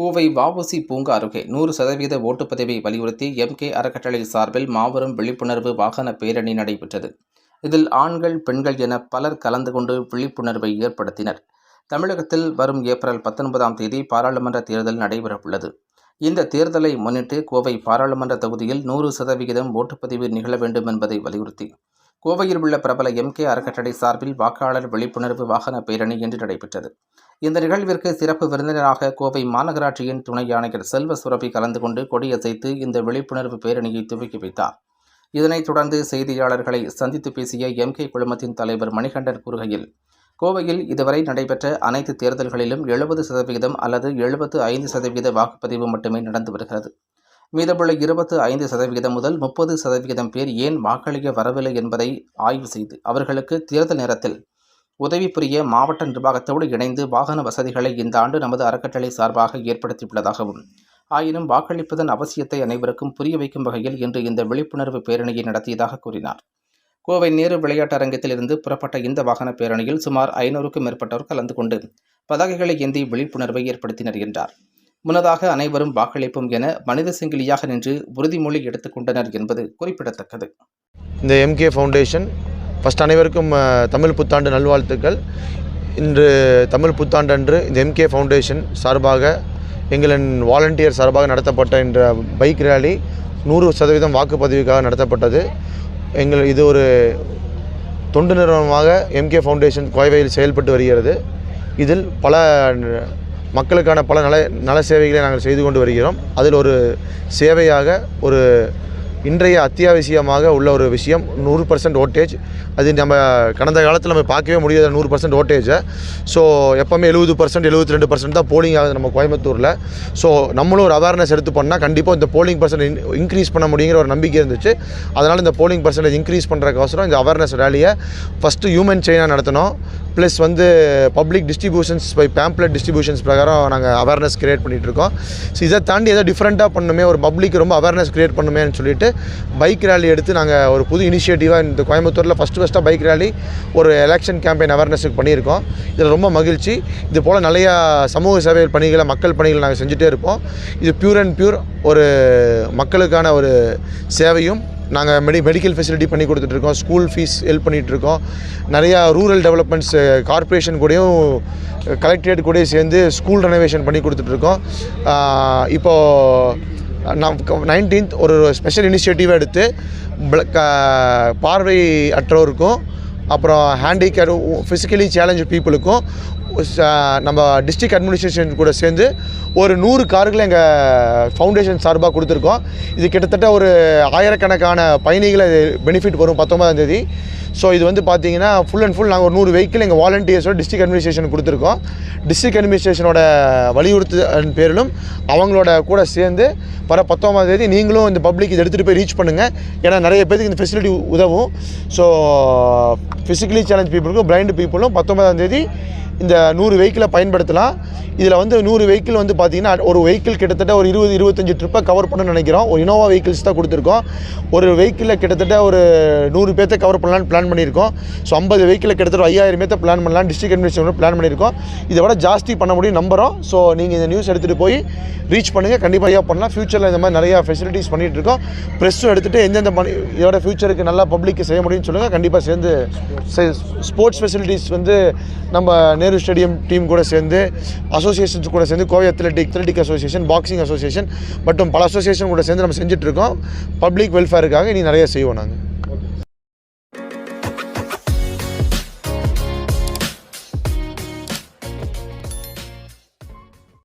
கோவை வாவசி பூங்கா அருகே நூறு சதவீத ஓட்டுப்பதிவை வலியுறுத்தி எம்கே அறக்கட்டளை சார்பில் மாபெரும் விழிப்புணர்வு வாகன பேரணி நடைபெற்றது. இதில் ஆண்கள் பெண்கள் என பலர் கலந்து கொண்டு விழிப்புணர்வை ஏற்படுத்தினர். தமிழகத்தில் வரும் ஏப்ரல் பத்தொன்பதாம் தேதி பாராளுமன்ற தேர்தல் நடைபெறவுள்ளது. இந்த தேர்தலை முன்னிட்டு கோவை பாராளுமன்ற தொகுதியில் நூறு சதவிகிதம் ஓட்டுப்பதிவு நிகழ வேண்டும் என்பதை வலியுறுத்தி கோவையில் உள்ள பிரபல எம்கே அறக்கட்டளை சார்பில் வாக்காளர் விழிப்புணர்வு வாகன பேரணி இன்று நடைபெற்றது. இந்த நிகழ்விற்கு சிறப்பு விருந்தினராக கோவை மாநகராட்சியின் துணை ஆணையர் செல்வ சுரபி கலந்து கொண்டு கொடியசைத்து இந்த விழிப்புணர்வு பேரணியை துவக்கி வைத்தார். இதனைத் தொடர்ந்து செய்தியாளர்களை சந்தித்து பேசிய எம்கே குழுமத்தின் தலைவர் மணிகண்டன் கூறுகையில் கோவையில் இதுவரை நடைபெற்ற அனைத்து தேர்தல்களிலும் எழுபது சதவிகிதம் அல்லது எழுபத்து ஐந்து சதவீத வாக்குப்பதிவு மட்டுமே நடந்து வருகிறது. மீதமுள்ள இருபத்து ஐந்து சதவிகிதம் முதல் முப்பது சதவிகிதம் பேர் ஏன் வாக்களிக்க வரவில்லை என்பதை ஆய்வு செய்து அவர்களுக்கு தேர்தல் நேரத்தில் உதவி புரிய மாவட்ட நிர்வாகத்தோடு இணைந்து வாகன வசதிகளை இந்த ஆண்டு நமது அறக்கட்டளை சார்பாக ஏற்படுத்தியுள்ளதாகவும் ஆயினும் வாக்களிப்பதன் அவசியத்தை அனைவருக்கும் புரிய வைக்கும் வகையில் இன்று இந்த விழிப்புணர்வு பேரணியை நடத்தியதாக கூறினார். கோவை நேரு விளையாட்டு அரங்கத்தில் இருந்து புறப்பட்ட இந்த வாகன பேரணியில் சுமார் ஐநூறுக்கும் மேற்பட்டோர் கலந்து கொண்டு பதாகைகளை ஏந்தி விழிப்புணர்வை ஏற்படுத்தினர் என்றார். முன்னதாக அனைவரும் வாக்களிப்போம் என மனித செங்கிலியாக நின்று உறுதிமொழி எடுத்துக்கொண்டனர் என்பது குறிப்பிடத்தக்கது. இந்த எம்கே ஃபவுண்டேஷன் ஃபஸ்ட் அனைவருக்கும் தமிழ் புத்தாண்டு நல்வாழ்த்துக்கள். இன்று தமிழ் புத்தாண்டன்று இந்த எம்கே ஃபவுண்டேஷன் சார்பாக எங்களின் வாலண்டியர் சார்பாக நடத்தப்பட்ட இந்த பைக் ரேலி நூறு சதவீதம் வாக்குப்பதிவுக்காக நடத்தப்பட்டது. எங்கள் இது ஒரு தொண்டு நிறுவனமாக எம்கே ஃபவுண்டேஷன் கோயவையில் செயல்பட்டு வருகிறது. இதில் பல மக்களுக்கான பல நல நல சேவைகளை நாங்கள் செய்து கொண்டு வருகிறோம். அதில் ஒரு சேவையாக ஒரு இன்றைய அத்தியாவசியமாக உள்ள ஒரு விஷயம் நூறு பர்சன்ட் ஓட்டேஜ் அது நம்ம கடந்த காலத்தில் நம்ம பார்க்கவே முடியாத நூறு பர்சன்ட் ஓட்டேஜை ஸோ எப்போவுமே எழுபது பர்சன்ட் எழுபத்தி ரெண்டு பர்சன்ட் தான் போலிங் ஆகுது நம்ம கோயம்புத்தூரில். ஸோ நம்மளும் ஒரு அவேர்னஸ் எடுத்து பண்ணால் கண்டிப்பாக இந்த போலிங் பர்சன்ட் இன்க்ரீஸ் பண்ண முடியுங்கிற ஒரு நம்பிக்கை இருந்துச்சு. அதனால் இந்த போலிங் பர்சன்டேஜ் இன்க்ரீஸ் பண்ணுறக்கோசரம் இந்த அவேர்னஸ் ரேலியை ஃபஸ்ட்டு ஹியூமன் செயினாக நடத்தினோம் ப்ளஸ் வந்து public distributions by pamphlet distributions பிரகாரம் நாங்கள் அவேர்னஸ் கிரியேட் பண்ணிகிட்ருக்கோம் ஸோ இதை தாண்டி எதாவது டிஃப்ரெண்ட்டாக பண்ணுமே ஒரு பப்ளிக் ரொம்ப அவேர்னஸ் கிரியேட் பண்ணுமேன்னு சொல்லிட்டு பைக் ரேலி எடுத்து நாங்கள் ஒரு புது இனிஷியேட்டிவாக இந்த கோயம்புத்தூரில் ஃபஸ்ட்டு ஃபஸ்ட்டாக பைக் ரேலி ஒரு எலெக்ஷன் கேம்பெயின் அவேர்னஸுக்கு பண்ணியிருக்கோம். இதில் ரொம்ப மகிழ்ச்சி. இது போல் நிறையா சமூக சேவை பணிகளை மக்கள் பணிகளை நாங்கள் செஞ்சுட்டே இருப்போம். இது பியூர் அண்ட் பியூர் ஒரு மக்களுக்கான ஒரு சேவையும் நாங்கள் மெடி மெடிக்கல் ஃபெசிலிட்டி பண்ணி கொடுத்துட்ருக்கோம் ஸ்கூல் ஃபீஸ் ஹெல்ப் பண்ணிகிட்ருக்கோம் நிறையா ரூரல் டெவலப்மெண்ட்ஸ் கார்ப்பரேஷன் கூடயும் கலெக்டரேட் கூடயும் சேர்ந்து ஸ்கூல் ரெனோவேஷன் பண்ணி கொடுத்துட்ருக்கோம் இப்போது நான் நைன்டீன்த் ஒரு ஸ்பெஷல் இனிஷியேட்டிவ் எடுத்து பார்வை அற்றோருக்கும் அப்புறம் ஹேண்டிகேப் ஃபிசிக்கலி சேலஞ்சு பீப்புளுக்கும் நம்ம டிஸ்ட்ரிக்ட் அட்மினிஸ்ட்ரேஷன் கூட சேர்ந்து ஒரு நூறு கார்களை எங்கள் ஃபவுண்டேஷன் சார்பாக கொடுத்துருக்கோம். இது கிட்டத்தட்ட ஒரு ஆயிரக்கணக்கான பயணிகளை பெனிஃபிட் வரும் பத்தொன்பதாம் தேதி. ஸோ இது வந்து பார்த்தீங்கன்னா ஃபுல் அண்ட் ஃபுல் நாங்கள் ஒரு நூறு வெஹிக்கிள் எங்கள் வாலண்டியர்ஸோட டிஸ்ட்ரிக்ட் அட்மினிஸ்ட்ரேஷன் கொடுத்துருக்கோம். டிஸ்ட்ரிக்ட் அட்மினிஸ்ட்ரேஷனோட வலியுறுத்து பேரிலும் அவங்களோட கூட சேர்ந்து வர பத்தொன்பதாம் தேதி நீங்களும் இந்த பப்ளிக் இதை எடுத்துகிட்டு போய் ரீச் பண்ணுங்கள் ஏன்னா நிறைய பேருக்கு இந்த ஃபெசிலிட்டி உதவும். ஸோ ஃபிசிக்கலி சேலஞ்ச் பீப்புளுக்கும் பிளைண்ட் பீப்புளும் பத்தொன்பதாம் தேதி இந்த நூறு வெஹிக்கிளை பயன்படுத்தலாம். இதில் வந்து நூறு வெஹிக்கிள் வந்து பார்த்தீங்கன்னா ஒரு வெஹிக்கிள் கிட்டத்தட்ட ஒரு இருபது இருபத்தஞ்சி ட்ரிப்பை கவர் பண்ணணும்னு நினைக்கிறோம். ஒரு இனோவா வெஹிக்கிள்ஸ் தான் கொடுத்துருக்கோம். ஒரு வெஹிக்கிளில் கிட்டத்தட்ட ஒரு நூறு பேர்த்த கவர் பண்ணலான்னு பிளான் பண்ணியிருக்கோம். ஸோ ஐம்பது வெஹிக்கிளில் கிட்டத்தட்ட ஐயாயிரம் பேர்த்த பிளான் பண்ணலாம். டிஸ்ட்ரிக்ட் அட்மினிஸ்ட்ரேஷன் பிளான் பண்ணியிருக்கோம். இதை விட ஜாஸ்தி பண்ண முடியும் நம்புகிறோம் ஸோ நீங்கள் இந்த நியூஸ் எடுத்துகிட்டு போய் ரீச் பண்ணுங்கள் கண்டிப்பாக பண்ணலாம். ஃப்யூச்சரில் இந்த மாதிரி நிறையா ஃபெசிலிட்டிஸ் பண்ணிகிட்டு இருக்கோம். ப்ரெஸ்ஸும் எடுத்துகிட்டு எந்தெந்த பண்ணி இதோட ஃப்யூச்சருக்கு நல்லா பப்ளிக்கு செய்ய முடியும்னு சொல்லுங்கள் கண்டிப்பாக சேர்ந்து ஸ்போர்ட்ஸ் ஃபெசிலிட்டிஸ் வந்து நம்ம நேரு ஸ்டேடியம் டீம் கூட சேர்ந்து அசோசியேஷன்ஸ் கூட சேர்ந்து Kovai athletic athletic association boxing association மற்றும் பல அசோசியேஷன் கூட சேர்ந்து நம்ம செஞ்சுட்ருக்கோம் பப்ளிக் வெல்ஃபேருக்காக இனி நிறைய செய்வோம் நாங்கள்